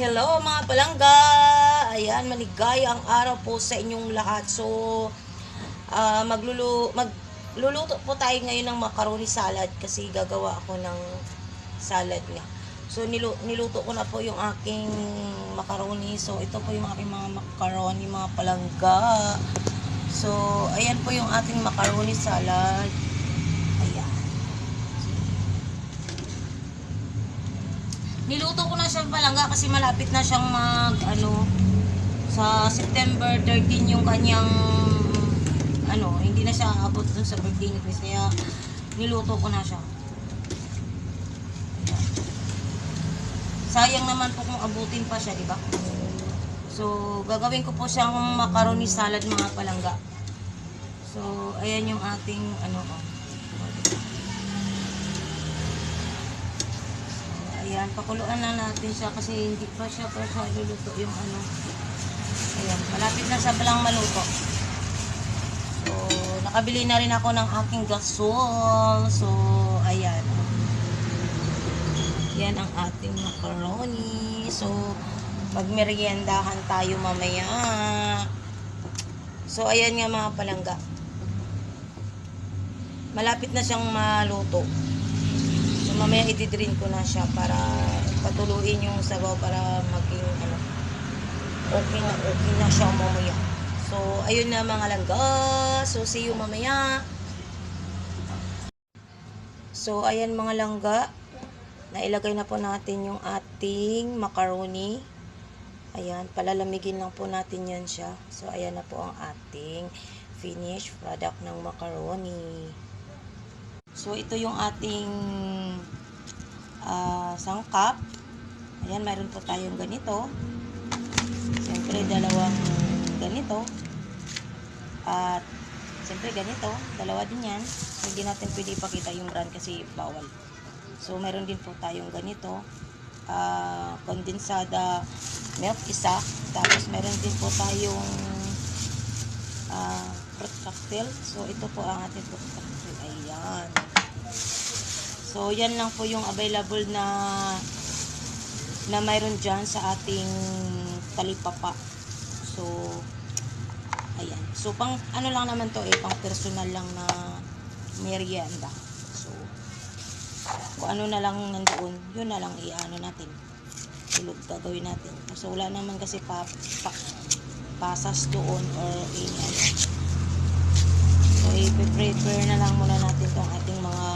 hello mga palangga! Ayan, maligaya ang araw po sa inyong lahat. So, ah maglulu magluluto po tayo ngayon ng macaroni salad kasi gagawa ako ng salad nga. So, nilu niluto ko na po yung aking macaroni. So, ito po yung aking mga macaroni, mga palangga. So, ayan po yung ating macaroni salad. Ayan. Niluto ko na siya palangga kasi malapit na siyang mag ano sa September 13 yung kanyang ano, hindi na siya abot dun sa birthday ni Chris kaya niluto ko na siya. Ayan. Sayang naman po kung abutin pa siya, di ba? So, gagawin ko po siyang macaroni salad mga palangga. So, ayan yung ating ano oh. Ayan, pakuluan na natin siya kasi hindi pa siya pa siya luluto yung ano. Ayan, malapit na sa balang maluto. So, nakabili na rin ako ng aking gasol. So, ayan. Yan ang ating macaroni. So, magmeriendahan tayo mamaya. So, ayan nga mga palangga. Malapit na siyang maluto. Mamaya i-drain ko na siya para patuluin yung sabaw para maging ano okay na okay na siya mamaya. So ayun na mga langga. So see you mamaya. So ayan mga langga. Nailagay na po natin yung ating macaroni. Ayan, palalamigin lang po natin yan siya. So ayan na po ang ating finished product ng macaroni. So, ito yung ating ah, sangkap. Ayan, mayroon po tayong ganito. Siyempre, dalawang ganito. At, siyempre, ganito. Dalawa din yan. Hindi natin pwede ipakita yung brand kasi bawal. So, mayroon din po tayong ganito. ah, kondensada milk isa. Tapos, meron din po tayong ah, fruit cocktail. So, ito po ang ating fruit cocktail. Ayan. So, yan lang po yung available na na mayroon dyan sa ating talipapa. So, ayan. So, pang ano lang naman to eh, pang personal lang na merienda. So, kung ano na lang nandoon, yun na lang i-ano natin. Tulog gagawin natin. So, wala naman kasi pa, pa pasas doon or any ano. I-prepare na lang muna natin tong ating mga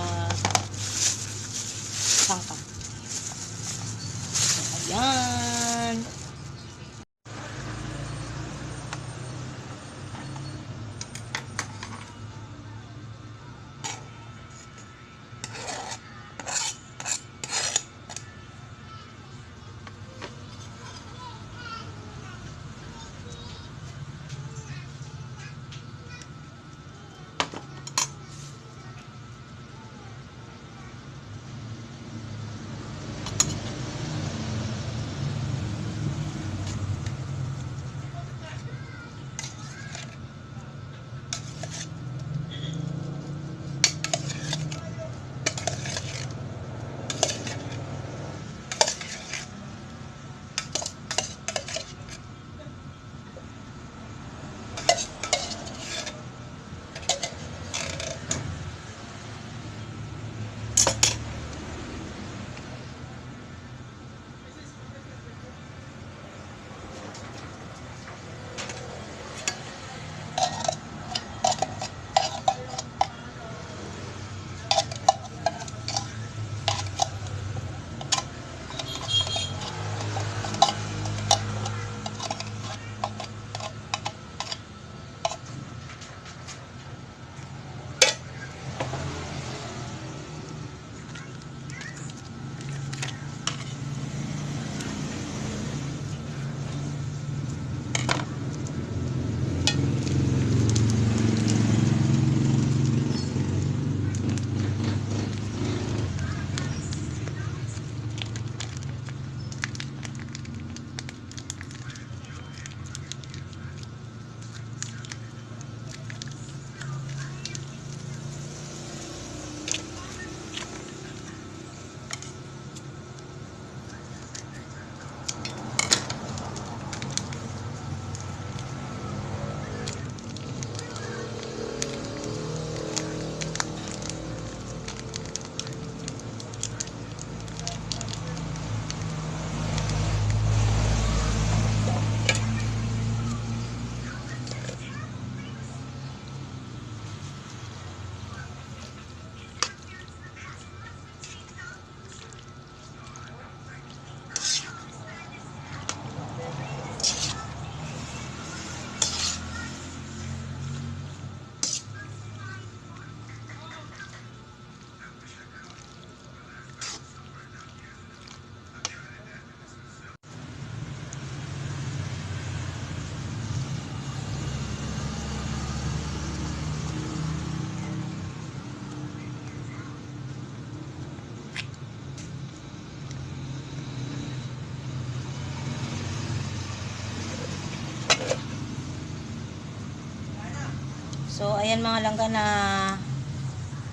So, ayan mga langga na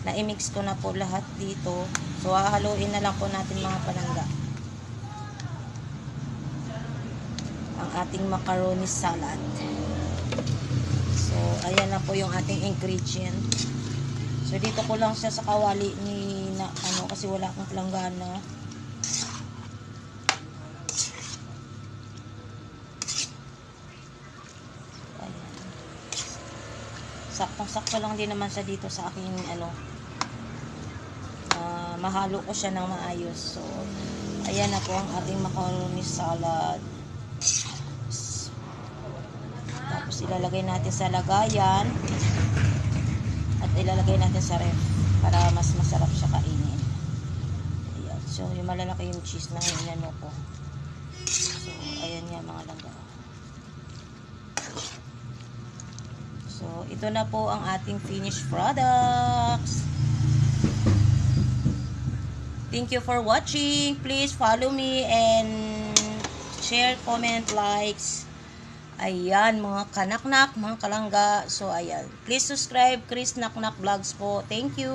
na-mix ko na po lahat dito. So, hahaluin na lang po natin mga palangga. Ang ating macaroni salad. So, ayan na po yung ating ingredient. So, dito ko lang siya sa kawali ni na, ano, kasi wala akong planggana. Ayan. Saktong-sakto lang din naman siya dito sa aking ano, ah, mahalo ko siya ng maayos. So, ayan na po ang ating macaroni salad. Tapos ilalagay natin sa lagayan at ilalagay natin sa ref para mas masarap siya kainin. Ayan. So, yung malalaki yung cheese na hinano ko. So, ayan nga mga langga. So, ito na po ang ating finished products. Thank you for watching. Please follow me and share, comment, likes. Ayan, mga kanaknak, mga kalangga. So, ayan. Please subscribe, Chris Naknak Vlogs po. Thank you.